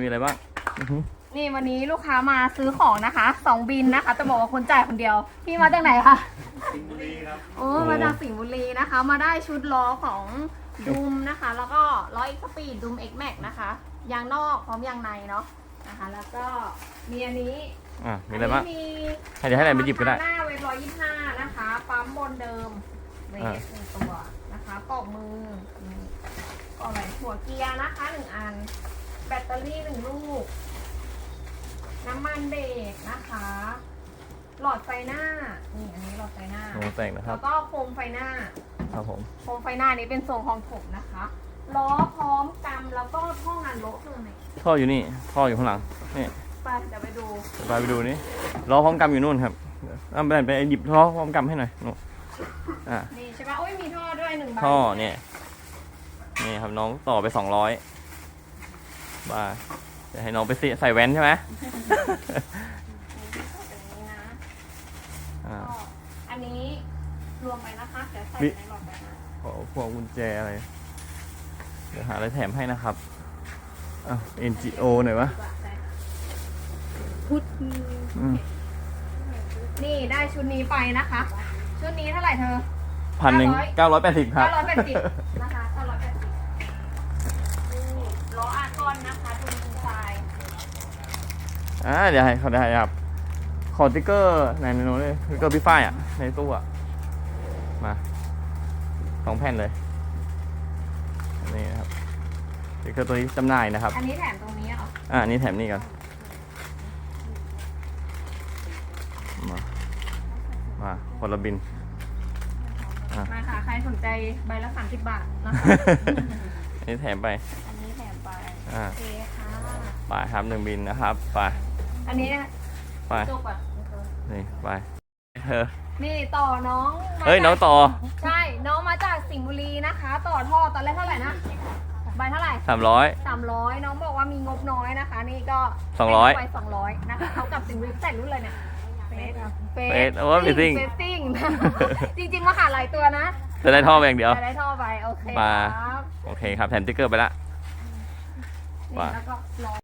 มีอะไรบ้างอือหือนี่วันนี้ลูกค้ามาซื้อของนะคะสองบินนะคะจะบอกว่าคนจ่ายคนเดียว พี่มาจากไหนคะสิงห์บุรีครับโอ้มาจากสิงห์บุรีนะคะ มาได้ชุดล้อของดุมนะคะ แล้วก็ล้อเอ็กซ์ปีดดุมเอ็กแม็กนะคะยางนอกพร้อมยางในเนาะนะคะ แล้วก็มีอันนี้อะมีอะไรบ้างนนี้มีให้เดี๋ยวให้อะไรไปหยิบก็ได้หน้าเวทร้อยยี่ห้านะคะปั๊มบนเดิมเวอ่าทหนึ่งตัวนะคะปอกมือนี่ปอกอะไรหัวเกียร์นะคะหนึ่งอัน แบตเตอรี่หนึ่งลูก น้ำมันเบรกนะคะ หลอดไฟหน้า นี่อันนี้หลอดไฟหน้า โอ้แต่งนะครัแล้บ วก็โคมไฟหน้า ครับผม โคมไฟหน้านี้เป็นทรงของผมนะคะ ล้อพร้อมกำแล้วก็ท่องานโละคือไหนท่ออยู่นี่ ท่ออยู่ข้างหลัง นี่ไปเดี๋ยวไปดู ไปไปดูนี่ล้อพร้อมกำอยู่นู่นครับเอาไปไปหยิบล้อพร้อมกำให้หน่อยนู่นอะนี่ใช่ปะโอ้ยมีท่อด้วยหนึ่งใบท่อเนี่ย นี่ครับน้องต่อไปสองร้อย บาทจะให้น้องไปสิใส่แว่นใช่ไหมนี่นะอ่าก็อันนี้รวมไปนะคะเดี๋ยวใส่มีในหลอดไฟหน้าขอพวงกุญแจอะไร เดี๋ยวหาอะไรแถมให้นะครับอะ NGO หน่อยวะพุทธอืมนี่ได้ชุดนี้ไปนะคะ ชุดนี้เท่าไหร่เธอ พันหนึ่งเก้าร้อยแปดสิบครับ 980นะคะ980นี่ล้ออาร์กอนนะคะทุนทุนทราย อ่าเดี๋ยวให้เขาได้ครับ ขอสติ๊กเกอร์ในเมนูเลยสติ๊กเกอร์พี่ฝ้ายอะ ในตู้อะ มาสองแผ่นเลย นี่นะครับสติ๊กเกอร์ตัวนี้จำหน่ายนะครับ อันนี้แถมตรงนี้เหรออ่าอันนี้แถมนี่ก่อนมามาคนละบิน อะ มาค่ะ ใครสนใจใบละ30บาทนะคะ อันนี้แถมไป อันนี้แถมไปอ่า โอเคค่ะ ไปครับหนึ่งบินนะครับ ไป อันนี้ไปจบอะนี่ไปเธอนี่ต่อน้องมาเฮ้ยน้องจากต่อใช่น้องมาจากสิงห์บุรีนะคะ ต่อท่อตอนแรกเท่าไหร่นะใบเท่าไหร่สามร้อยสามร้อยน้องบอกว่ามีงบน้อยนะคะ นี่ก็สองร้อยไปสองร้อยนะคะเขากับสิงห์บุรีใส่รุ่นเลยเนี่ยเฟสเฟสโอ้ย Facing เฟสซิ่งจริงๆมาหาหลายตัวนะจะได้ท่อไปอย่างเดียวจะได้ท่อไปโอเคมาครับโอเคครับแถมสติ๊กเกอร์ไปละนี่แล้วก็รอ